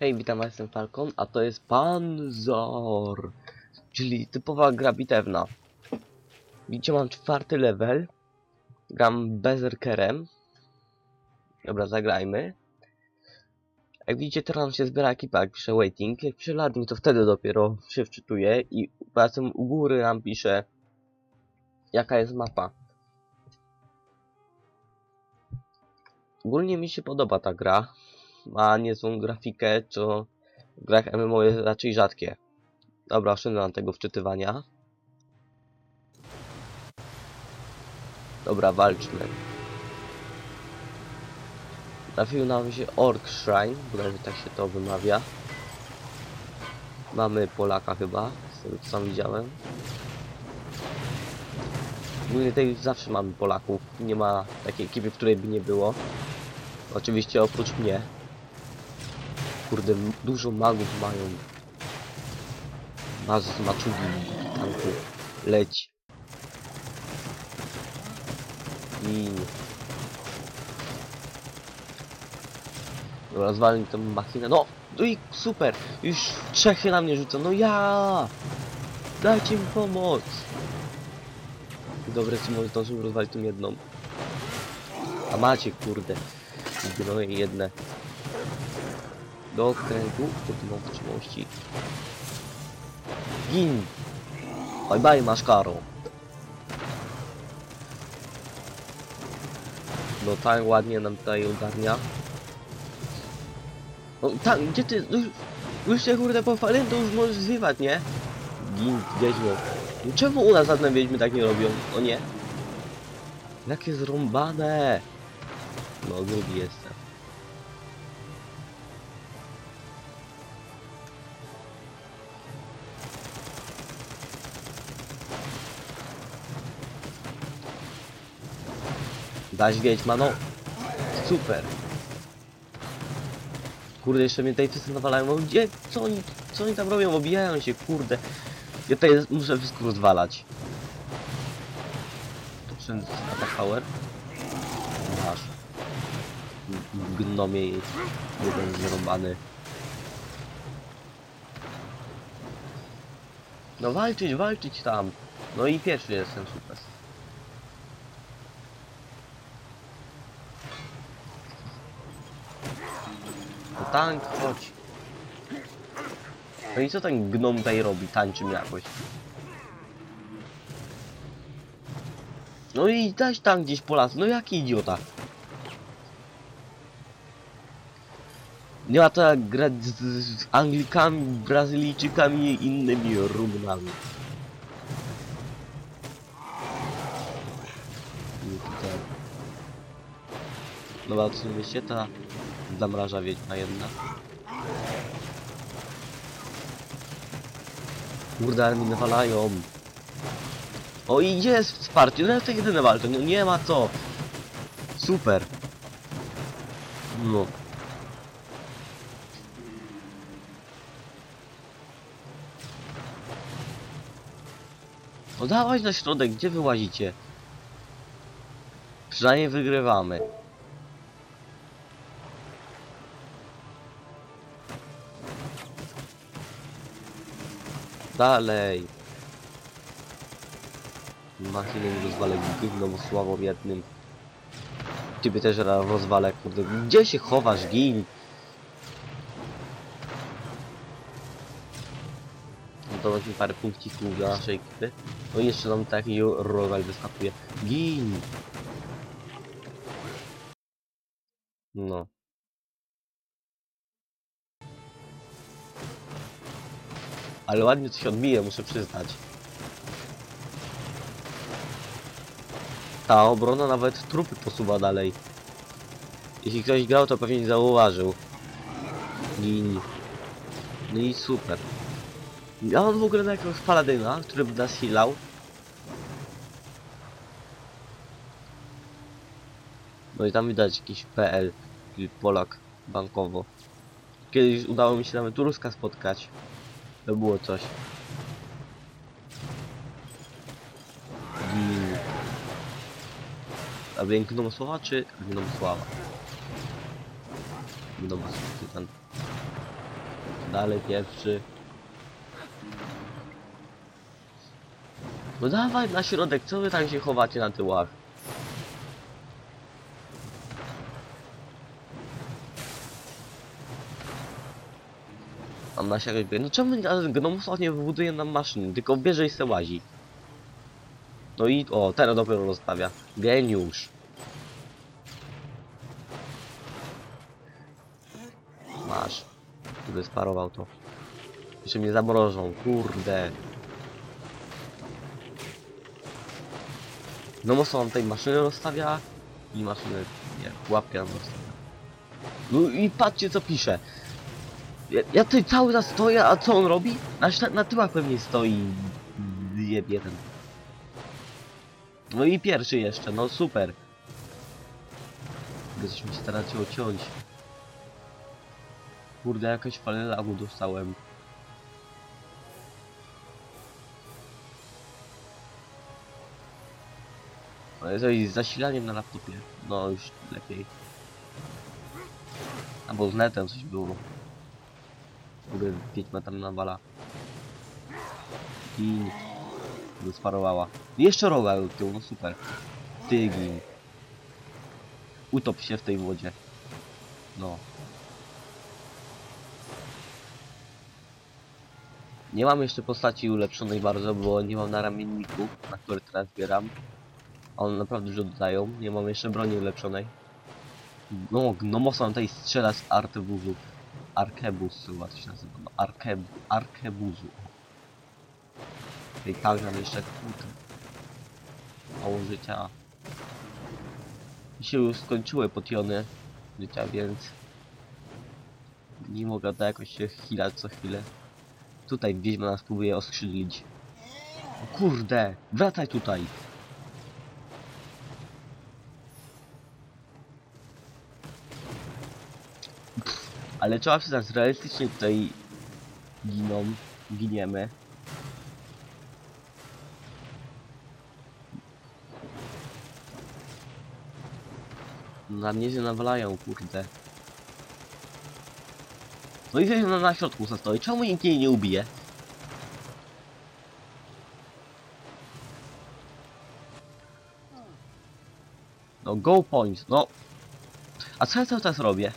Hej, witam, jestem Falcon, a to jest Panzor, czyli typowa gra bitewna. Widzicie, mam czwarty level, gram Berserkerem. Dobra, zagrajmy. Jak widzicie, teraz się zbiera ekipa, jak pisze waiting. Jak pisze loading, to wtedy dopiero się wczytuje i potem u góry nam pisze, jaka jest mapa. Ogólnie mi się podoba ta gra ma niezłą grafikę, co w grach MMO jest raczej rzadkie. Dobra, oszczędzam tego wczytywania. Dobra, walczmy. Trafił nam się Orc Shrine, bodajże tak się to wymawia. Mamy Polaka chyba, z tego co sam widziałem. Ogólnie tutaj zawsze mamy Polaków, nie ma takiej ekipy, w której by nie było. Oczywiście oprócz mnie. Kurde, dużo magów mają. Masz z maczugi, tanku. Leć. I... Dobra, zwalnij tą machinę. No! No i super! Już trzech się na mnie rzucą. No ja! Dajcie mi pomoc! Dobre, co może zdążył rozwalić tą jedną. A macie, kurde. No jedne. Do okręgu, pod wytrzymałości. Gin! Bye bye, masz karo. No tak ładnie nam tutaj ogarnia. No tak, gdzie ty? No, już się kurde pochwaliłem, to już możesz zrywać, nie? Gin, wiedźmo. No czemu u nas żadne wiedźmy tak nie robią? O nie? Jakie zrąbane! No, drugi jestem. Daś wiedźma, no. Super. Kurde, jeszcze mnie tutaj wszyscy nawalają. Gdzie? Co oni, co oni tam robią? Obijają się, kurde. Ja tutaj muszę wszystko rozwalać. To wszędzie attack power. Masz. Gnomie jest jeden zrąbany. No walczyć, walczyć tam. No i pierwszy jestem, super. Tank, chodź. No i co ten gnom tutaj robi? Tańczy mi jakoś. No i dać tam gdzieś po las. No jaki idiota. Nie ma to jak grać z, z Anglikami, Brazylijczykami i innymi Rumunami. Tutaj. Dobra, odsuńmy się, ta zamraża wiedźma jedna. Kurde, ale mi nawalają. O i jest wsparcie, no to jedyne walczą, no nie ma co. Super. No. Dawaj na środek, gdzie wy łazicie? Przynajmniej wygrywamy. Dalej. Machinę nie rozwalę gówno sławą jednym. Ciebie też rozwalę, kurde. Gdzie się chowasz, gin? No to właśnie parę punkcików dla naszej ekipy. No i jeszcze nam taki rogal wyskakuje. Gin! No. Ale ładnie coś odbije, muszę przyznać. Ta obrona nawet trupy posuwa dalej. Jeśli ktoś grał, to pewnie nie zauważył. Gin. No i super. Ja mam w ogóle na jakiegoś paladyna, który by nas healał. No i tam widać jakiś PL, czyli Polak bankowo. Kiedyś udało mi się nawet Ruska spotkać. To było coś. A wiem Gnomosława czy Gnomosława? Gnomosława, ten. Dalej pierwszy. No dawaj na środek, co wy tam się chowacie na tyłach? Mam na siebie. No czemu Gnomusław nie wybuduje nam maszyny, tylko bierze i se łazi. No i o, teraz dopiero rozstawia. Geniusz. Masz. Który sparował to. Jeszcze mnie zamrożą, kurde. No mocno on tej maszyny rozstawia i maszyny, nie, pułapkę nam rozstawia. No i patrzcie co pisze. Ja, ja tutaj cały czas stoję, a co on robi? Na, na tyłach pewnie stoi jebie ten. No i pierwszy jeszcze, no super. Gdzieś mi się teraz chciało ciąć. Kurde, jakaś falę lagu dostałem. Ale jest z zasilaniem na laptopie. No już lepiej. Albo z netem coś było. Kurde, wiedźma tam nawala. I sparowała. Jeszcze roga od tyłu, no super. Ty gin. Utop się w tej wodzie. No. Nie mam jeszcze postaci ulepszonej bardzo, bo nie mam na ramienniku, na który teraz zbieram. A one naprawdę dużo dodają. Nie mam jeszcze broni ulepszonej. No, Gnomosa tutaj strzela z artebuzu. Arkebus chyba się nazywa. No, Arkeb arkebuzu. I tak nam jeszcze kurde. Mało życia. Mi się już skończyły potiony życia, więc nie mogę to jakoś się chwilać co chwilę. Tutaj wiedźma nas próbuje oskrzydlić. O kurde, wracaj tutaj. Ale trzeba przyznać, realistycznie tutaj giną, giniemy. Na mnie się nawalają, kurde. No i na, na środku se stoi. Czemu nikt jej nie ubije? No go point, no. A co ja cały czas robię?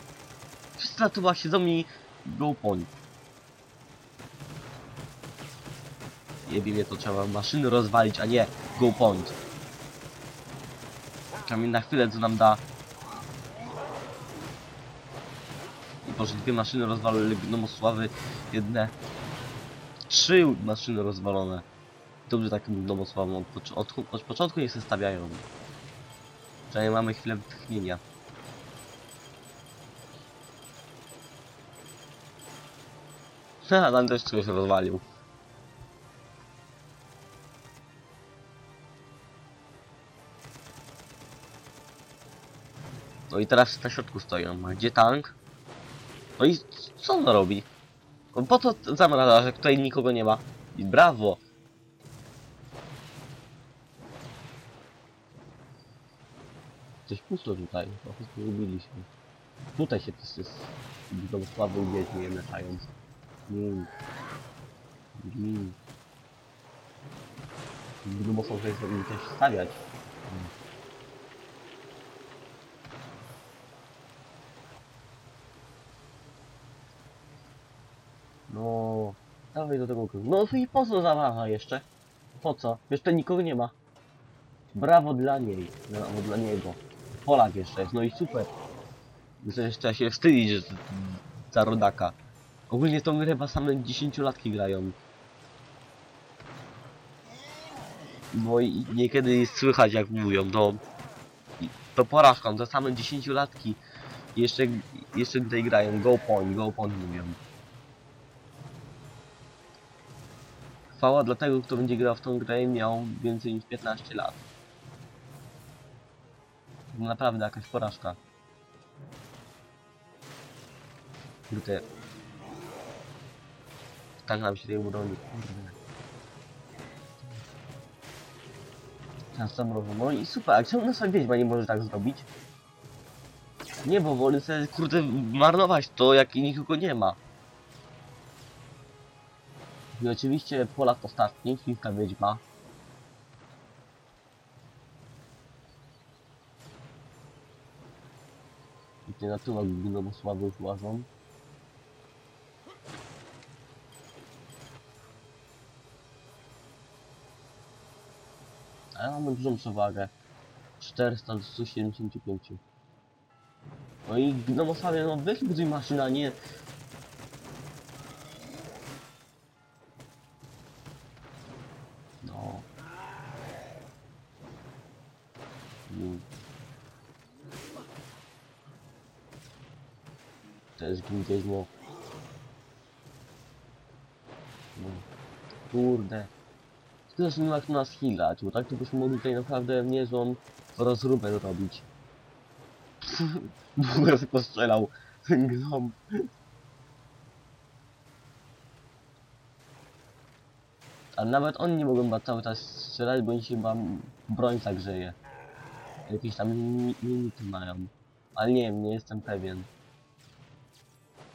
Na tyłach siedzą i go point. Jebie mnie to trzeba maszyny rozwalić, a nie go point. Czekamy na chwilę, co nam da. I może dwie maszyny rozwalone gnomosławy, jedne... Trzy maszyny rozwalone. Dobrze takim gnomosławom od, od, od początku nie się stawiają. Przynajmniej mamy chwilę wytchnienia. Haha, tam też czegoś rozwalił. No i teraz na środku stoją. Gdzie tank? No i co on robi? No po co zamraża, że tutaj nikogo nie ma? I brawo! Coś pusto tutaj, trochę zgubiliśmy. Tutaj się wszyscy z tą słabą wiedźmy mieszają. Mm. Mm. Gdy muszą tutaj sobie coś stawiać. No, dawaj do tego kręgu. No i po co zawaha jeszcze? Po co? Jeszcze nikogo nie ma. Brawo dla niej, brawo dla niego. Polak jeszcze jest, no i super. Myślę, że trzeba się wstydzić za rodaka. Ogólnie to my chyba same 10-latki grają. Bo niekiedy słychać jak mówią, i To porażką, to same 10-latki. Jeszcze, jeszcze tutaj grają, go point, go point mówią. Chwała dla tego, kto będzie grał w tą grę miał więcej niż 15 lat. To Naprawdę jakaś porażka. Kurde. Tak nam się tej broni. Kurde. Teraz tam robią. No i super, a czemu nasza wiedźma nie może tak zrobić? Nie, bo wolę sobie kurde marnować to, jak nikogo nie ma. I oczywiście Polak ostatni, Chińska Wiedźma. I ty na tyłach Gnobosławy już łażą. Ale mamy dużą przewagę. 400 do 175. No i Gnomosławie, no weź buduj maszyna, nie... No. Mm. To jest gimnazjum. No. Kurde. Szkoda, że nie ma jak nas healać, bo tak to byśmy mogli tutaj naprawdę niezłą rozróbę robić. W ogóle postrzelał ten gnom. Ale nawet oni nie mogą cały czas strzelać, bo im się chyba broń zagrzeje. Jakieś tam mi- minuty mają. Ale nie wiem, nie jestem pewien.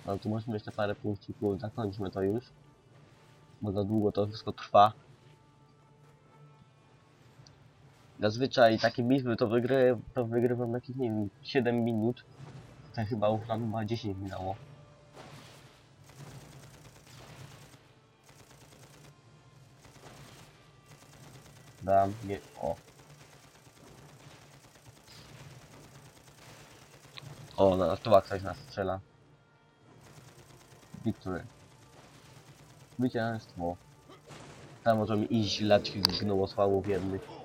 No tu musimy jeszcze parę punkcików, zakończmy to już. Bo za długo to wszystko trwa. Zazwyczaj takie bitwy to, wygry, to wygrywam jakieś, nie wiem, 7 minut. To chyba nam chyba 10 minęło. Dam, nie, o. O, na to ktoś nas strzela. Victory. Zwycięstwo. Tam możemy iść lać gnołosławów jednych.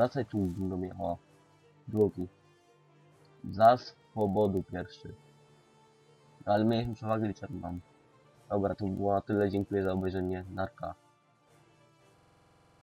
Wracaj tu, gnomie. O. Drugi. Za swobodu pierwszy. Ale mieliśmy przewagę liczebną. Dobra, to było tyle. Dziękuję za obejrzenie. Narka.